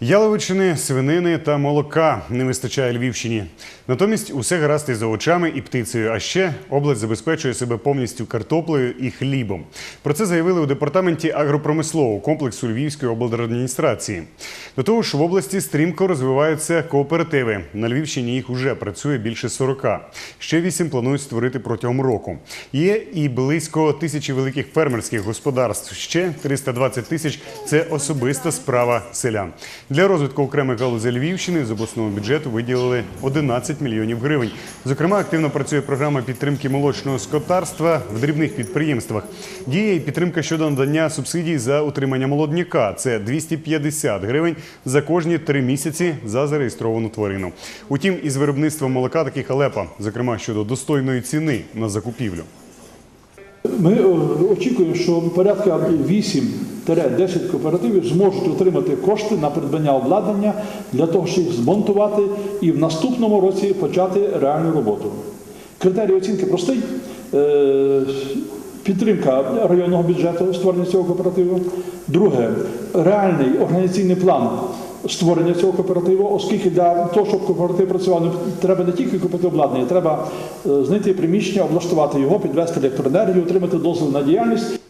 Яловичини, свинини та молока не вистачає Львівщині. Натомість усе гаразд із овочами і птицею. А ще область забезпечує себе повністю картоплею і хлібом. Про це заявили у департаменті агропромислового комплексу Львівської облдержадміністрації. До того ж, в області стрімко розвиваються кооперативи. На Львівщині їх уже працює більше 40. Ще вісім планують створити протягом року. Є і близько тисячі великих фермерських господарств. Ще 320 тисяч це особиста справа селян. Для розвитку окремих галузей Львівщини з обласного бюджету виділили 11 мільйонів гривень. Зокрема, активно працює програма підтримки молочного скотарства в дрібних підприємствах. Діє і підтримка щодо надання субсидій за утримання молодняка. Це 250 гривень за кожні три місяці за зареєстровану тварину. Утім, із виробництвом молока таки халепа, зокрема щодо достойної ціни на закупівлю. Ми е, очікуємо, що порядка 8-10 кооперативів зможуть отримати кошти на придбання обладнання для того, щоб їх змонтувати і в наступному році почати реальну роботу. Критерій оцінки простий. Е, Підтримка районного бюджету створення цього кооперативу. Друге, реальний організаційний план створення цього кооперативу, оскільки для того, щоб кооператив працював, треба не тільки купити обладнання, треба е, знайти приміщення, облаштувати його, підвести електроенергію, отримати дозвіл на діяльність.